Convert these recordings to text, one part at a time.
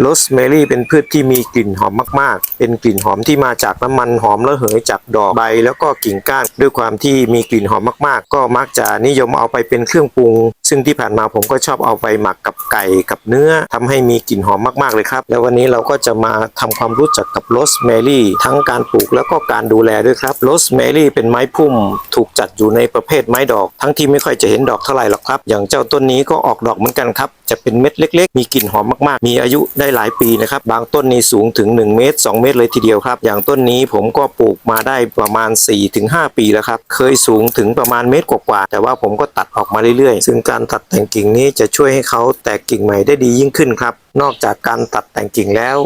โรสแมรี่เป็นพืชที่มีกลิ่นหอมมากๆ เป็นกลิ่นหอมที่มาจากน้ำมันหอมระเหยจากดอกใบแล้วก็กิ่งก้าน ด้วยความที่มีกลิ่นหอมมากๆ ก็มักจะนิยมเอาไปเป็นเครื่องปรุง ซึ่งที่ผ่านมาผมก็ชอบเอาไปหมักกับ ไก่กับเนื้อทำให้มีกลิ่นหอมมากๆเลยครับ แล้ววันนี้เราก็จะมาทำความรู้จักกับโรสแมรี่ทั้งการปลูกแล้วก็การดูแลด้วยครับโรสแมรี่เป็นไม้พุ่ม ถูกจัดอยู่ในประเภทไม้ดอก ทั้งที่ไม่ค่อยจะเห็นดอกเท่าไหร่หรอกครับ อย่างเจ้าต้นนี้ก็ออกดอกเหมือนกันครับจะเป็นเม็ดเล็ก ๆ มีกลิ่นหอมมากๆ มีอายุได้หลายปีนะครับ บางต้นนี้สูงถึง 1 เมตร 2 เมตรเลยทีเดียวครับ อย่างต้นนี้ผมก็ปลูกมาได้ประมาณ 4-5 ปีแล้วครับ เคยสูงถึงประมาณเมตรกว่าๆ แต่ว่าผมก็ตัดออกมาเรื่อยๆ ซึ่งการตัดแต่งกิ่งนี้จะช่วยให้เขาแตกกิ่งใหม่ได้ดียิ่งขึ้นครับ นอกจากการตัดแต่งกิ่งแล้ว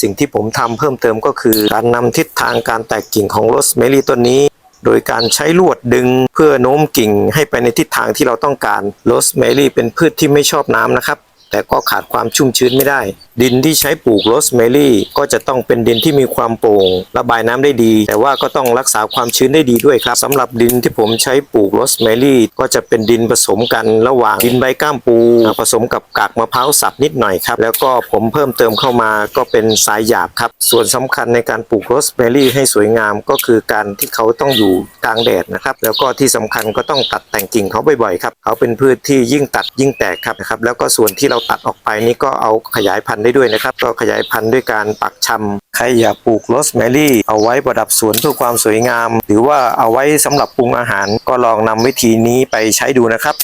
สิ่งที่ผมทำเพิ่มเติมก็คือ การนำทิศทางการแตกกิ่งของโรสแมรี่ต้นนี้ โดยการใช้ลวดดึงเพื่อโน้มกิ่งให้ไปในทิศทางที่เราต้องการโรสแมรี่เป็นพืชที่ไม่ชอบน้ำนะครับ แต่ก็ขาดความชุ่มชื้นไม่ได้ดินที่ใช้ปลูกโรสแมรี่ก็จะต้องเป็นดินที่มีความโปร่ง ระบายน้ำได้ดี แต่ว่าก็ต้องรักษาความชื้นได้ดีด้วยครับสำหรับดินที่ผมใช้ปลูกโรสแมรี่ก็จะเป็นดินผสมกันระหว่างดินใบก้ามปู ผสมกับกากมะพร้าวสับนิดหน่อยครับ แล้วก็ผมเพิ่มเติมเข้ามาก็เป็นทรายหยาบครับ ส่วนสำคัญในการปลูกโรสแมรี่ให้สวยงามก็คือการที่เขาต้องอยู่กลางแดดนะครับ แล้วก็ที่สำคัญก็ต้องตัดแต่งกิ่งเขาบ่อยๆครับเขาเป็นพืชที่ยิ่งตัดยิ่งแตกครับนะครับแล้วก็ส่วนที่เราตัดออกไปนี่ก็เอาขยายพันธุ์ได้ด้วยนะครับ ก็ขยายพันธุ์ด้วยการปักชำใครอยากปลูกโรสแมรี่ เอาไว้ประดับสวนเพื่อความสวยงาม หรือว่าเอาไว้สำหรับปรุงอาหารก็ลองนำวิธีนี้ไปใช้ดูนะครับ